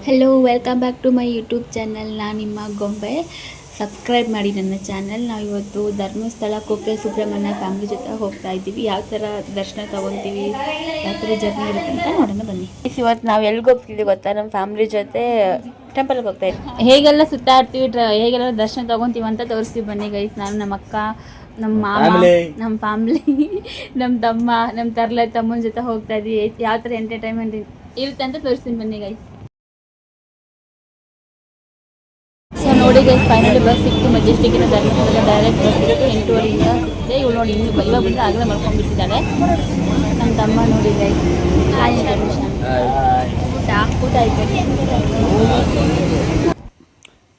Hello welcome back to my YouTube channel ನಾನು ನಿಮ್ಮ ಗೊಂಬೆ. ಸಬ್ಸ್ಕ್ರೈಬ್ ಮಾಡಿ ನನ್ನ ಚಾನಲ್ ನಾವು ಇವತ್ತು ಧರ್ಮಸ್ಥಳ ಕುಕ್ಕೆ ಸುಬ್ರಹ್ಮಣ್ಯ ಫ್ಯಾಮಿಲಿ ಜೊತೆ ಹೋಗ್ತಾ ಇದ್ದೀವಿ. ಯಾವ ಥರ ದರ್ಶನ ತೊಗೊತೀವಿ ಯಾವ ಥರ ಜರ್ನಿ ಇರುತ್ತೆ ಅಂತ ನೋಡೋಣ ಬನ್ನಿ. ಇವತ್ತು ನಾವು ಎಲ್ಲಿಗೆ ಹೋಗ್ತಿದ್ದೀವಿ ಗೊತ್ತಾ? ನಮ್ಮ ಫ್ಯಾಮಿಲಿ ಜೊತೆ ಟೆಂಪಲ್ಗೆ ಹೋಗ್ತಾ ಇದ್ದೀವಿ ಹೇಗೆಲ್ಲ ಸುತ್ತಾಡ್ತೀವಿ ಡ್ರ ಹೇಗೆಲ್ಲ ದರ್ಶನ ತೊಗೊತೀವಿ ಅಂತ ತೋರಿಸ್ತೀವಿ ಬನ್ನಿ ಗೈಸ್ ನಾನು ನಮ್ಮ ಅಕ್ಕ ನಮ್ಮ ಮಾಮ. ನಮ್ಮ ಫ್ಯಾಮ್ಲಿ ನಮ್ಮ ತಮ್ಮ ನಮ್ಮ ತರ್ಲೆ ತಮ್ಮನ ಜೊತೆ ಹೋಗ್ತಾ ಇದ್ವಿ. ಯಾವ ಥರ ಎಂಟರ್ಟೈನ್ಮೆಂಟ್ ಇರುತ್ತೆ ಅಂತ ತೋರಿಸ್ತೀನಿ ಬನ್ನಿ ಗೈಸ್ ಗೈಸ್ ಫೈನಲಿ ಬಸ್ ಸಿಕ್ತು. ಮೆಜೆಸ್ಟಿಕ್ಕಿನ ಧರ್ಮಸ್ಥಳ ಡೈರೆಕ್ಟ್ ಬಸ್ ಸಿಕ್ತು. ಎಂಟೂವರೆಯಿಂದ ಸಿಕ್ಕಿದೆ. ಇವಳು ನೋಡಿ ಇನ್ನು ಇವಾಗ ಬಂದರೆ ಆಗಲೇ ಮಾಡ್ಕೊಂಡ್ಬಿಟ್ಟಿದ್ದಾಳೆ ನಮ್ಮ ತಮ್ಮ ನೋಡಿ ಗೈಸ್ ಊಟ ಆಯ್ತು.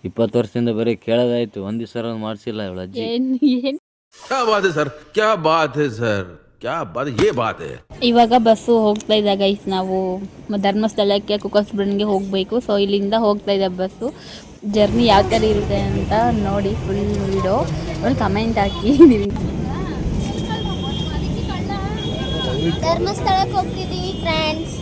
ಇಪ್ಪತ್ತು ವರ್ಷದಿಂದ ಬರೀ ಕೇಳೋದಾಯ್ತು. ಒಂದಿವ್ಸ ಮಾಡಿಸಿಲ್ಲ ಇವಳು ಅಜ್ಜಿ. ಏನು ಸರ್? ಕ್ಯಾ ಬಾತ್ ಸರ್? ಕ್ಯಾ ಬಾತ್ ಯೇ ಬಾತ್ ಇವಾಗ ಬಸ್ ಹೋಗ್ತಾ ಇದೆ ಗೈಸ್ ನಾವು ಧರ್ಮಸ್ಥಳಕ್ಕೆ ಕುಕ್ಕಸ್ಬ್ರಣ್ಗೆ ಹೋಗಬೇಕು. ಸೊ ಇಲ್ಲಿಂದ ಹೋಗ್ತಾ ಇದೆ ಬಸ್ಸು. ಜರ್ನಿ ಯಾವ ಥರ ಇರುತ್ತೆ ಅಂತ ನೋಡಿ ಫುಲ್ ವಿಡಿಯೋ ಒಂದು ಕಮೆಂಟ್ ಹಾಕಿ. ಧರ್ಮಸ್ಥಳಕ್ಕೆ ಹೋಗ್ತಿದ್ದೀವಿ ಫ್ರೆಂಡ್ಸ್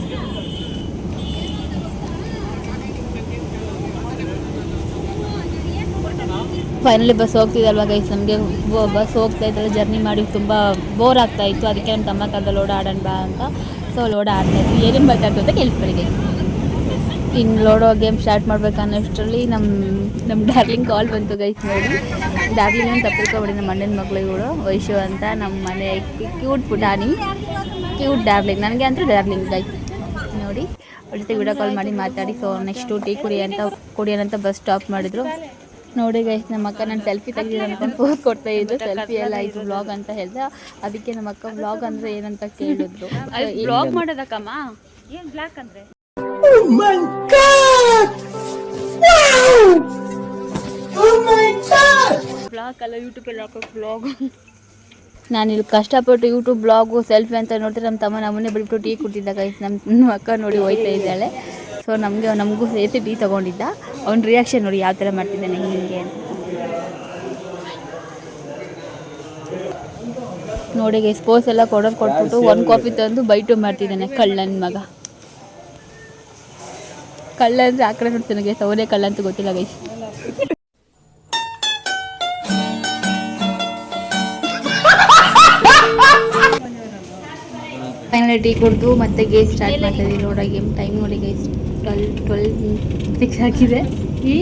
ಫೈನಲಿ ಬಸ್ ಹೋಗ್ತಿದ್ದಲ್ವ ಗೈಸ್ ನಮಗೆ ಬಸ್ ಹೋಗ್ತಾ ಇದ್ದಲ್ಲ ಜರ್ನಿ ಮಾಡಿ ತುಂಬ ಬೋರ್ ಆಗ್ತಾ ಇತ್ತು. ಅದಕ್ಕೆ ನಮ್ಮ ತಮ್ಮ ಕಾಲದಲ್ಲಿ ಓಡಾಡೋಣ ಬಾ ಅಂತ. ಸೊ ಲೋಡ ಆಡ್ತಾ ಇದ್ವಿ. ಏನೇನು ಮಾತಾಡ್ತು ಅಂತ ಗೈಸ್ ಇನ್ನು ಲೋಡೋ ಗೇಮ್ ಸ್ಟಾರ್ಟ್ ಮಾಡ್ಬೇಕು ಅನ್ನೋಷ್ಟರಲ್ಲಿ ನಮ್ಮ ನಮ್ಮ ಡಾರ್ಲಿಂಗ್ ಕಾಲ್ ಬಂತು ಗೈಸ್ ನೋಡಿ. ಡಾರ್ಲಿಂಗ್ ಅಂತ ತಪ್ಪಿಸ್ಕೊಬಿಡಿ ನಮ್ಮ ಅಣ್ಣನ ಕೂಡ ವೈಶು ಅಂತ ನಮ್ಮ ಮನೆ ಕ್ಯೂಟ್ ಪುಟಾನಿ ಕ್ಯೂಟ್ ಡಾರ್ಲಿಂಗ್ ನನಗೆ ಅಂತೂ ಡಾರ್ಲಿಂಗ್ ಗೈಸ್ ನೋಡಿ. ಅವ್ರ ಜೊತೆ ವಿಡಿಯೋ ಕಾಲ್ ಮಾಡಿ ಮಾತಾಡಿ. ಸೊ ನೆಕ್ಸ್ಟು ಟೀ ಕುಡಿಯೋಣ ಅಂತ ಬಸ್ ಸ್ಟಾಪ್ ಮಾಡಿದ್ರು. ನೋಡಿ ಗೈಸ್ ನಮ್ಮ ಅಕ್ಕ ನಾನು ಸೆಲ್ಫಿ ತೆಗ್ದಿದ್ದು ಅನ್ಕೊಂಡು ಪೋಸ್ ಕೊಡ್ತಾ ಇದ್ದು ಸೆಲ್ಫಿ ಎಲ್ಲ ಇದು ವ್ಲಾಗ್ ಅಂತ ಹೇಳ್ದೆ. ಅದಕ್ಕೆ ನಮ್ಮ ಅಕ್ಕ ವ್ಲಾಗ್ ಅಂದ್ರೆ ಏನಂತ ಕೇಳಿದ್ರು. ವ್ಲಾಗ್ ಮಾಡೋದಕ್ಕಮ್ಮ? ಏನು ಬ್ಲಾಕ್ ಅಂದ್ರೆ? ಬ್ಲಾಗ್ ಅಲ್ಲ ಯೂಟ್ಯೂಬಲ್ಲಿ ಹಾಕೋ ಬ್ಲಾಗ್ ನಾನು ಇಲ್ಲಿ ಕಷ್ಟಪಟ್ಟು ಯೂಟ್ಯೂಬ್ ಬ್ಲಾಗು ಸೆಲ್ಫಿ ಅಂತ ನೋಡಿದ್ರೆ ನಮ್ಮ ತಮ್ಮ ನಮ್ಮನ್ನೇ ಬಿಟ್ಬಿಟ್ಟು ಟೀ ಕುಡ್ತಿದ್ದ ಗೈಸ್ ನಮ್ಮ ನಮ್ಮ ಅಕ್ಕ ನೋಡಿ ಹೋಯ್ತಾ ಇದ್ದಾಳೆ. ಸೊ ನಮಗೆ ನಮಗೂ ಸೇರಿಸಿ ಟೀ ತೊಗೊಂಡಿದ್ದ. ಅವ್ನ ರಿಯಾಕ್ಷನ್ ನೋಡಿ ಯಾವ ಥರ ಮಾಡ್ತಿದ್ದಾನೆ ಹಿಂಗೆ ಅಂತ. ನೋಡಿ ಗೈಸ್ ಪೋಸ್ ಎಲ್ಲ ಕೊಡೋದು ಕೊಟ್ಬಿಟ್ಟು ಒಂದು ಕಾಫಿ ತಂದು ಬೈಟು ಮಾಡ್ತಿದ್ದಾನೆ ಕಳ್ಳನ ಮಗ. ಕಳ್ಳ ಅಂದರೆ ಆ ಕಡೆ ನೋಡ್ತಾನೆ ಗೈಸ್ ಅವನೇ ಕಳ್ಳ ಅಂತ ಗೊತ್ತಿಲ್ಲ ಗೈಸ್ ಫೈನಲಿ ಟೀ ಕುಡಿದು ಮತ್ತೆ ಗೇಮ್ ಸ್ಟಾರ್ಟ್ ಮಾಡ್ತಾ ನೋಡ ಗೇಮ್ ಟೈಮ್ ನೋಡಿ ಗೈಸ್ ಟ್ವೆಲ್ ಟ್ವೆಲ್ ಸಿಕ್ಸ್ ಆಗಿದೆ. ಈ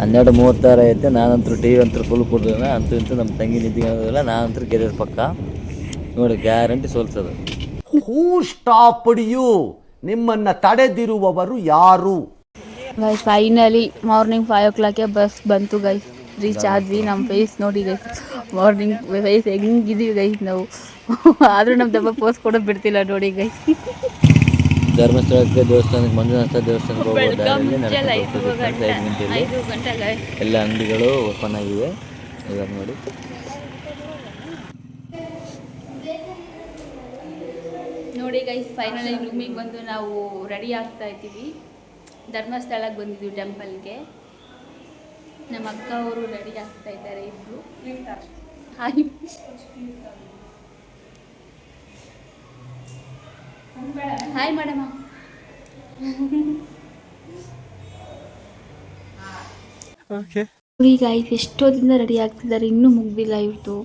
ಹನ್ನೆರಡು ಮೂವತ್ತಾರು ಐತೆ ನಾನಂತೂ ಟಿ ವಿ ಅಂತೂ ಫುಲ್ ಕೊಡ್ಲಿಲ್ಲ ಅಂತೂ ಇಂತೂ ನಮ್ಮ ತಂಗಿ ನಿಂತಿಲ್ಲ ನಾನಂತೂ ಗೆದ್ದ ಪಕ್ಕ. ನೋಡಿ ಗ್ಯಾರಂಟಿ ಸೋಲ್ಸೋದು. ಹೂ ಸ್ಟಾಪ್ ಯು ನಿಮ್ಮನ್ನ ತಡೆದಿರುವವರು ಯಾರು? Guys finally morning five o'clock bus ಬಂತು ಗೈಸ್ ರೀಚ್ ಆದ್ವಿ ನಮ್ಮ ಫೇಸ್ ನೋಡಿ ಗೈಸ್ ಮಾರ್ನಿಂಗ್ ಫೇಸ್ ಹೆಂಗಿದೀವಿ ಗೈಸ್ ನಾವು. ಆದರೂ ನಮ್ಮ ದಬ್ಬ ಪೋಸ್ಟ್ ಕೊಡೋದು ಬಿಡ್ತಿಲ್ಲ ನೋಡಿ ಗೈಸ್ ಧರ್ಮಸ್ಥಳಕ್ಕೆ ದೇವಸ್ಥಾನಕ್ಕೆ ಮಂಜುನಾಥ ದೇವಸ್ಥಾನಕ್ಕೆ ಹೋಗೋ ದಾರಿಯಲ್ಲಿ ಎಲ್ಲ ಅಂಗಡಿಗಳು ಓಪನ್ ಆಗಿವೆ. ಇವಾಗ ನೋಡಿ. ನೋಡಿ ಗೈಸ್ ಫೈನಲಿ ರೂಮಿಗೆ ಬಂದು ನಾವು ರೆಡಿ ಆಗ್ತಾ ಇದ್ದೀವಿ. ಧರ್ಮಸ್ಥಳಕ್ಕೆ ಬಂದಿದ್ದೀವಿ ಟೆಂಪಲ್ಗೆ ನಮ್ಮ ಅಕ್ಕ ಅವರು ರೆಡಿ ಆಗ್ತಾ ಇದ್ದಾರೆ ಇಬ್ರು. ಹಾಯ್. ಹಾಯ್ ಮೇಡಮ್ ನೋಡಿ ಗೈಸ್ ದಿನ ರೆಡಿ ಆಗ್ತಿದ್ದಾರೆ ಇನ್ನೂ ಮುಗ್ದಿಲ್ಲ ಇವ್ರದ್ದು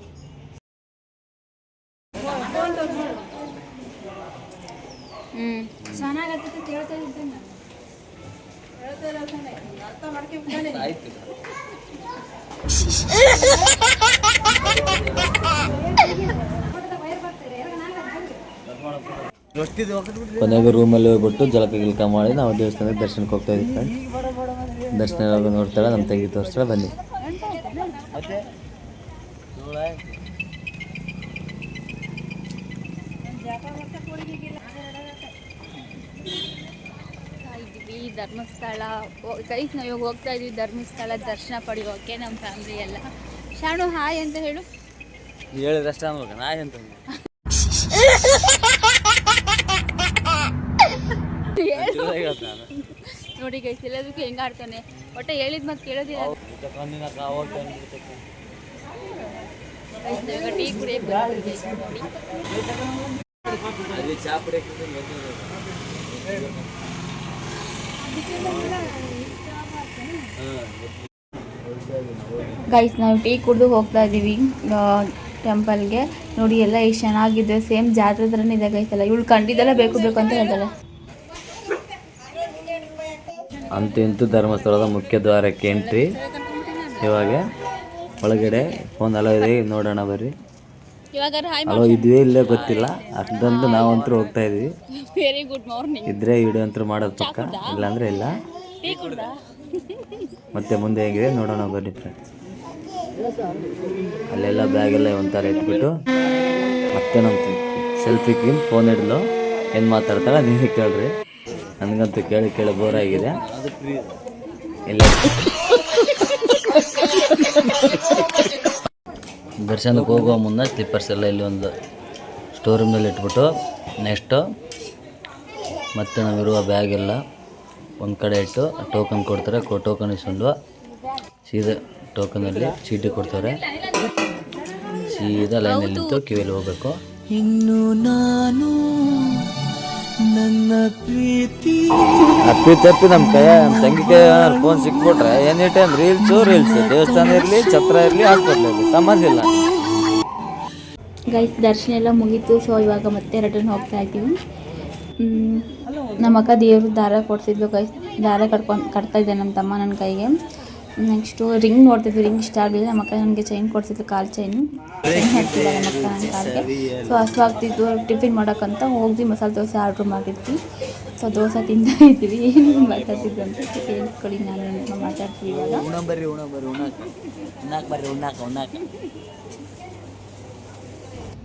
ಕೊನೆಗೆ ರೂಮಲ್ಲಿ ಹೋಗ್ಬಿಟ್ಟು ಜಲಕ ಗಿಲಕ ಮಾಡಿ ನಾವು ದೇವಸ್ಥಾನಕ್ಕೆ ದರ್ಶನಕ್ಕೆ ಹೋಗ್ತಾ ಇದ್ವಿ ಫ್ರೆಂಡ್ ದರ್ಶನ ಯಾವಾಗ ನೋಡ್ತಾಳೆ ನಮ್ಮ ತಂಗಿ ತೋರಿಸ್ತಾಳೆ ಬನ್ನಿ. ಇದ್ವಿ ಧರ್ಮಸ್ಥಳ ಕೈ ನಾವು ಇವಾಗ ಹೋಗ್ತಾ ಇದ್ವಿ ಧರ್ಮಸ್ಥಳ ದರ್ಶನ ಪಡೆಯೋಕೆ ನಮ್ಮ ಫ್ಯಾಮಿಲಿ ಎಲ್ಲ. ಶಾಣು ಹಾಯ್ ಅಂತ ಹೇಳು. ಹೇಳಿದ್ರೆ ಅಷ್ಟ ಅನ್ಬೇಕು ನಾ ಎಂತ ನೋಡಿ ಗೈಸ್ ಎಲ್ಲದಕ್ಕೂ ಹೆಂಗ ಆಡ್ತಾನೆ ಒಟ್ಟೆ ಹೇಳಿದ ಮತ್ತೆ ಕೇಳೋದಿಲ್ಲ. ಟೀ ಕುಡಿಯಕ್ಕೆ ಬಂದಿದ್ದೀವಿ guys, ನೋಡಿ ಗೈಸ್ ನಾವು ಟೀ ಕುಡಿದು ಹೋಗ್ತಾ ಇದ್ದೀವಿ ಟೆಂಪಲ್ಗೆ ನೋಡಿ, ಎಲ್ಲ ಎಷ್ಟು ಚೆನ್ನಾಗಿದೆ ಸೇಮ್ ಜಾತ್ರೆ ಥರನೇ ಇದೆ ಗೈಸ್ ಎಲ್ಲ ಇವಳು ಕಂಡಿದ್ದೆಲ್ಲ ಬೇಕು ಬೇಕು ಅಂತ ಹೇಳ್ತಾಳೆ. ಅಂತೂ ಇಂತೂ ಧರ್ಮಸ್ಥಳದ ಮುಖ್ಯ ದ್ವಾರಕ್ಕೆ ಎಂಟ್ರಿ ಇವಾಗ ಒಳಗಡೆ ಫೋನ್ ಎಲ್ಲ ಇದೆ, ನೋಡೋಣ ಬರ್ರಿ. ಇವಾಗ ಹಾಯ್ ಅಲೋ ಇದ್ವಿ ಇಲ್ಲೇ ಗೊತ್ತಿಲ್ಲ. ಅದಂತೂ ನಾವಂತೂ ಹೋಗ್ತಾ ಇದೀವಿ. ವೆರಿ ಗುಡ್ ಮಾರ್ನಿಂಗ್ ಇದ್ರೆ ವಿಡಿಯೋ ಅಂತೂ ಮಾಡೋದು ಪಕ್ಕ. ಇಲ್ಲಾಂದ್ರೆ ಇಲ್ಲ. ಟೀ ಕುಡ್ದಾ? ಮತ್ತೆ ಮುಂದೆ ಹೇಗಿದೆ? ನೋಡೋಣ ಬನ್ನಿ ಫ್ರೆಂಡ್ಸ್ ಅಲ್ಲೆಲ್ಲ ಬ್ಯಾಗ್ ಎಲ್ಲ ಒಂಥರ ಇಟ್ಬಿಟ್ಟು ಮತ್ತೆ ನಮ್ಮ ಸೆಲ್ಫಿಗೆ ಫೋನ್ ಹಿಡ್ಲು ಏನು ಮಾತಾಡ್ತಾಳೆ ನೀವೇ ಕೇಳ್ರಿ. ನನಗಂತೂ ಕೇಳಿ ಕೇಳಿ ಬೋರ್ ಆಗಿದೆ. ಇಲ್ಲ. ದರ್ಶನಕ್ಕೆ ಹೋಗುವ ಮುನ್ನ ಸ್ಲಿಪ್ಪರ್ಸ್ ಎಲ್ಲ ಇಲ್ಲಿ ಒಂದು ಸ್ಟೋರ್ ರೂಮ್ನಲ್ಲಿ ಇಟ್ಬಿಟ್ಟು ನೆಕ್ಸ್ಟು ಮತ್ತು ನಾವಿರುವ ಬ್ಯಾಗೆಲ್ಲ ಒಂದು ಕಡೆ ಇಟ್ಟು ಟೋಕನ್ ಕೊಡ್ತಾರೆ. ಟೋಕನ್ ಇಸ್ಕೊಂಡು ಸೀದಾ ಟೋಕನಲ್ಲಿ ಚೀಟಿ ಕೊಡ್ತಾರೆ. ಸೀದಾ ಲೈನಲ್ಲಿ ನಿಂತು ಕಿವಿಯಲ್ಲಿ ಹೋಗ್ಬೇಕು. ಅಪ್ಪಿ ತಪ್ಪಿ ನಮ್ಮ ಕೈ ನಮ್ಮ ತಂಗಿ ಕೈ ಫೋನ್ ಸಿಕ್ಬಿಟ್ರೆ ಎನಿ ಟೈಮ್ ರೀಲ್ಸು ರೀಲ್ಸ್ ದೇವಸ್ಥಾನ ಇರಲಿ ಛತ್ರ ಇರಲಿ ಹಾಸ್ಪಿಟ್ಲ್ ಇರ್ಲಿ ಸಂಬಂಧ ಇಲ್ಲ. ಗೈಸ್ ದರ್ಶನ ಎಲ್ಲ ಮುಗೀತು ಸೊ ಇವಾಗ ಮತ್ತೆ ರಿಟರ್ನ್ ಹೋಗ್ತಾ ಇದ್ದೀವಿ. ನಮ್ಮಕ್ಕ ನಮ್ಮ ಅಕ್ಕ ದೇವರು ದಾರ ಕೊಡ್ಸಿದ್ಲು ಗೈಸ್ ದಾರ ಕಟ್ಕೊಂಡು ಕಟ್ತಾ ಇದ್ದೆ ನಮ್ಮ ತಮ್ಮ ನನ್ನ ಕೈಗೆ. ನೆಕ್ಸ್ಟು ರಿಂಗ್ ನೋಡ್ತಿದ್ವಿ ರಿಂಗ್ ಇಷ್ಟ ಆಗಲಿಲ್ಲ. ನಮ್ಮ ಅಕ್ಕ ನನಗೆ ಚೈನ್ ಕೊಡ್ತಿದ್ಲು ಕಾಲು ಚೈನು ಚೈನ್ ಹಾಕ್ತಿದ್ದಾರೆ ನಮ್ಮ ಅಕ್ಕ ನನ್ನ ಕಾಲಿಗೆ. ಸೊ ಹಸುವಾಗ್ತಿತ್ತು ಟಿಫಿನ್ ಮಾಡೋಕ್ಕಂತ ಹೋಗಿ ಮಸಾಲೆ ದೋಸೆ ಆರ್ಡ್ರ್ ಮಾಡಿದ್ವಿ. ಸೊ ದೋಸೆ ತಿಂತಾ ಇದ್ವಿ ಏನು ಮಾತಾಡ್ತಿದ್ವಿ ಅಂತ ಕೇಳಿಸ್ಕೊಳ್ಳಿ ನಾನು ಮಾತಾಡ್ತೀವಿ ಇವಾಗ. ಉಣ ಬರ್ರಿ ಉಣ ಬರ್ರಿ ಉಣ್ಣಾಕ. ಉಣ್ಣಾಕ ಬರ್ರಿ ಉಣ್ಣಾಕ ಉಣ್ಣಾಕ.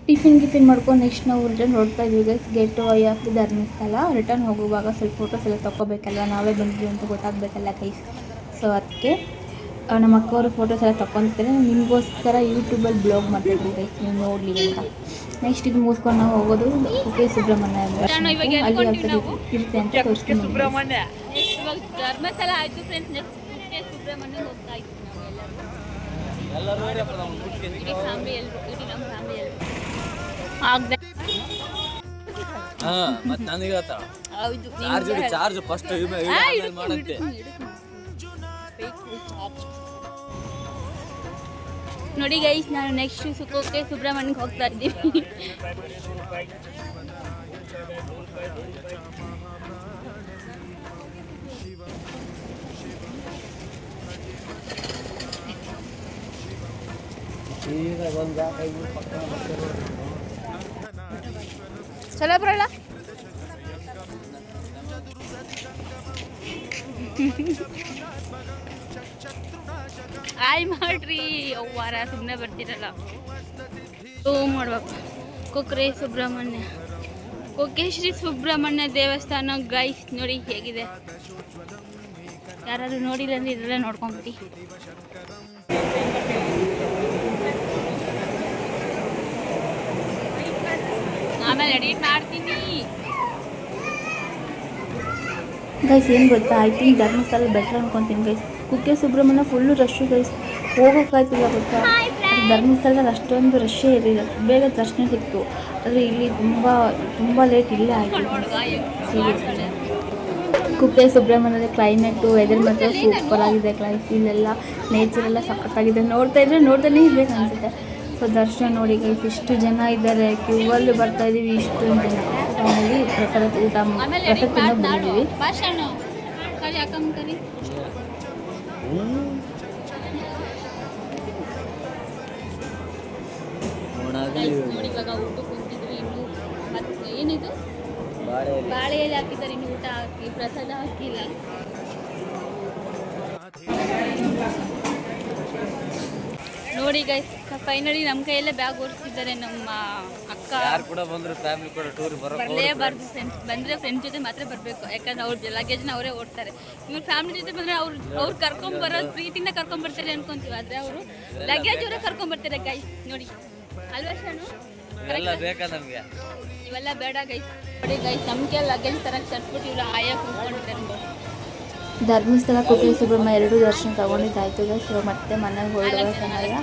ಟಿಫಿನ್ ಗಿಫಿನ್ ಮಾಡ್ಕೊಂಡು ನೆಕ್ಸ್ಟ್ ನಾವು ರಿಟರ್ನ್ ಹೊರಡ್ತಾ ಇದ್ವಿ guys gateway of the Dharmasthala return ಹೋಗುವಾಗ ಸ್ವಲ್ಪ ಫೋಟೋಸ್ ಎಲ್ಲ ತೊಗೋಬೇಕಲ್ವ ನಾವೇ ಬಂದ್ವಿ ಅಂತ ಗೊತ್ತಾಗಬೇಕಲ್ಲ ಗೈಸ್ ಸೊ ಅದಕ್ಕೆ ನಮ್ಮ ಅಕ್ಕವರು ಫೋಟೋಸ್ ಎಲ್ಲ ತೊಗೊತಾರೆ ನಿಮಗೋಸ್ಕರ ಯೂಟ್ಯೂಬಲ್ಲಿ ಬ್ಲಾಗ್ ಮಾಡ್ತಾರೆ ನೀವು ನೋಡಲಿ ಅಂತ. ನೆಕ್ಸ್ಟ್ ಇದು ಮುಗಿಸ್ಕೊಂಡು ನಾವು ಹೋಗೋದು. ಕುಕ್ಕೆ ಸುಬ್ರಹ್ಮಣ್ಯ ಅಂತ. ಅಲ್ಲಿ ಇರುತ್ತೆ ಅಂತ ತೋರಿಸ್ತೀನಿ ಧರ್ಮಸ್ಥಳ ಆಯಿತು ಫ್ರೆಂಡ್ಸ್ ನೆಕ್ಸ್ಟ್ ಕುಕ್ಕೆ ಸುಬ್ರಹ್ಮಣ್ಯ ಹೋಗ್ತಾ ಇತ್ತು ಹಾಂ ಮತ್ತೆ ನನಗೆ ಹೌದು ಚಾರ್ಜ್ ಚಾರ್ಜ್ ಫಸ್ಟ್ ಮಾಡಂತೆ. ನೋಡಿ ಗೈಸ್ ನಾನು ನೆಕ್ಸ್ಟ್ ಸುಖಕ್ಕೆ ಸುಬ್ರಹ್ಮಣ್ಯಕ್ಕೆ ಹೋಗ್ತಾ ಇದ್ದೀವಿ ಚಲೋ ಬರಲ್ಲ ಆಯ್ ಮಾಡ್ರಿ. ಅವ್ವಾರ ಸುಮ್ಮನೆ ಬರ್ತಿರಲ್ಲ. ಓ ಮಾಡ್ಬೇಕು. ಕೊಕ್ರೆ ಸುಬ್ರಹ್ಮಣ್ಯ. ಕೊಕ್ಕೇಶ್ರೀ ಸುಬ್ರಹ್ಮಣ್ಯ ದೇವಸ್ಥಾನ ಗೈಸ್ ನೋಡಿ ಹೇಗಿದೆ. ಯಾರಾದ್ರೂ ನೋಡಿಲ್ಲ ಅಂದ್ರೆ ಇದೆಲ್ಲ ನೋಡ್ಕೊಂಬಿಡಿ. ಆಮೇಲೆ ಎಡಿಟ್ ಮಾಡ್ತೀನಿ. ಗೈಸ್ ಏನು ಗೊತ್ತಾ? ಐ ತಿಂಕ್ ಧರ್ಮಸ್ಥಳ ಬೆಟ್ರ್ ಅನ್ಕೊಂತೀನಿ guys Kukke Subrahmanya full rush guys ಹೋಗೋಕ್ಕಾಯ್ತಿಲ್ಲ ಗೊತ್ತಾ? ಧರ್ಮಸ್ಥಳದಲ್ಲಿ ಅಷ್ಟೊಂದು ರಶ್ಶೇ ಇರಲಿಲ್ಲ. ಬೇಗ ದರ್ಶನ ಸಿಕ್ತು. ಆದರೆ ಇಲ್ಲಿ ತುಂಬ ತುಂಬ ಲೇಟ್ ಇಲ್ಲೇ ಆಯಿತು. ಕುಕ್ಕೆ ಸುಬ್ರಹ್ಮಣ್ಯದ ಕ್ಲೈಮೇಟು ವೆದರ್ ಮಾತ್ರ ಸೂಪರ್ ಆಗಿದೆ. ಕ್ಲೈಸ್ ಇಲ್ಲೆಲ್ಲ ನೇಚರ್ ಎಲ್ಲ ಸಖತ್ತಾಗಿದೆ ನೋಡ್ತಾ ಇದ್ರೆ ನೋಡ್ತಾನೆ ಇರ್ಬೇಕು ಅನ್ಸುತ್ತೆ. ಸೊ ದರ್ಶನ ನೋಡಿ ಗೈಸ್ ಇಷ್ಟು ಜನ ಇದ್ದಾರೆ. ಕ್ಯೂವಲ್ಲಿ ಬರ್ತಾ ಇದೀವಿ ಇಷ್ಟು ಜನ ಪ್ರಸಾದ ಊಟ ಪ್ರಸಾದ ತಿನ್ನೋಕೆ ಬಂದಿದ್ದೀವಿ ನೋಡಿ ಇವಾಗ ಊಟ ಕುಂತಿದ್ವಿ ಇನ್ನು. ಮತ್ತೆ ಏನಿದು? ಬಾಳೆ ಎಲೆ ಹಾಕಿದ್ದಾರೆ ಇನ್ನು ಊಟ ಹಾಕಿ ಪ್ರಸಾದ ಹಾಕಿಲ್ಲ. ನೋಡಿ ಗೈಸ್ ಫೈನಲಿ ನಮ್ಮ ಕೈಯಲ್ಲೇ ಬ್ಯಾಗ್ ಓಡಿಸ್ತಿದ್ದಾರೆ ನಮ್ಮ ಅಕ್ಕ. ಯಾರು ಕೂಡ ಬಂದ್ರು ಫ್ಯಾಮಿಲಿ ಕೂಡ ಟೂರ್ ಬರಲೇಬಾರ್ದು ಫ್ರೆಂಡ್ಸ್ ಬಂದರೆ ಫ್ರೆಂಡ್ಸ್ ಜೊತೆ ಮಾತ್ರ ಬರಬೇಕು. ಯಾಕಂದ್ರೆ ಅವ್ರ ನ ಅವರೇ ಓಡ್ತಾರೆ. ಇವ್ರ ಫ್ಯಾಮಿಲಿ ಜೊತೆ ಬಂದ್ರೆ ಅವ್ರು ಅವ್ರು ಕರ್ಕೊಂಬರೋದು ಪ್ರೀತಿಯಿಂದ ಕರ್ಕೊಂಬರ್ತಾರೆ ಅನ್ಕೊಂತೀವಿ. ಆದ್ರೆ ಅವರು ಲಗೇಜ್ ಅವರೇ ಕರ್ಕೊಂಬರ್ತಾರೆ ಗೈಸ್ ನೋಡಿ. ಅಲ್ವಾ ಶಾನು ಎಲ್ಲ ಬೇಕಾ ನಮಗೆ? ಇವೆಲ್ಲ ಬೇಡ ಗೈಸ್ ನೋಡಿ ಗೈಸ್ ನಮಗೆ ಲಗೇಜ್ ತರಕ್ಕೆ ತರಿಸ್ಬಿಟ್ಟು ಇವ್ರು ಆಯಾ ಕುತ್ಕೊಂಡಿದ್ದಾರೆ ಧರ್ಮಸ್ಥಳ ಕುಟುಂಬ ಸುಬ್ರಹ್ಮಣ್ಯ ಎರಡು ದರ್ಶನ ತಗೊಂಡಿದ್ದಾಯ್ತು ಗೈಸ್ ಮತ್ತೆ ಮನೆಗೆ ಹೊರಡುವಾಗ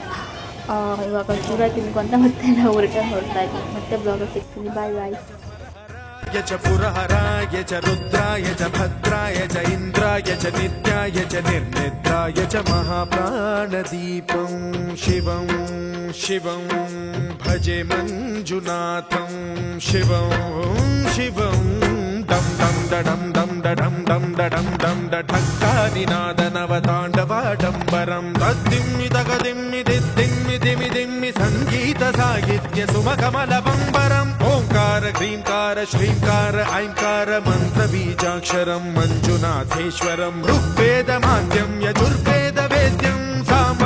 ಇವಾಗ ಚೂರ ತಿನ್ಕೊಂತ ಮತ್ತೆ ನಾವು ರಿಟರ್ನ್ ಹೊರಟಾಗಿ ಮತ್ತೆ ಬ್ಲಾಗ್ ಸಿಗ್ತೀನಿ. ಬಾಯ್ ಬಾಯ್ च पुरहराय च रुद्राय च भद्राय च इन्द्राय च नित्याय च निर्निद्राय च महाप्राणदीपं शिवं शिवं भजे मञ्जुनाथं शिवं డం దడం డం దడం డం దడం డం దఠక్కాదినాదనవతాండవాడంబరం తద్దిమ్మి తగదిమ్మి దిద్దిమ్మి దిమి దిమ్మి సంగీత సాహిత్య సుమకమల బంబరం ఓంకార హ్రీంకార శ్రీంకార ఐంకార మంత్ర బీజాక్షరం మంజునాథేశ్వరం ఋగ్వేద మాధ్యం యజుర్వేద వేద్యం సామ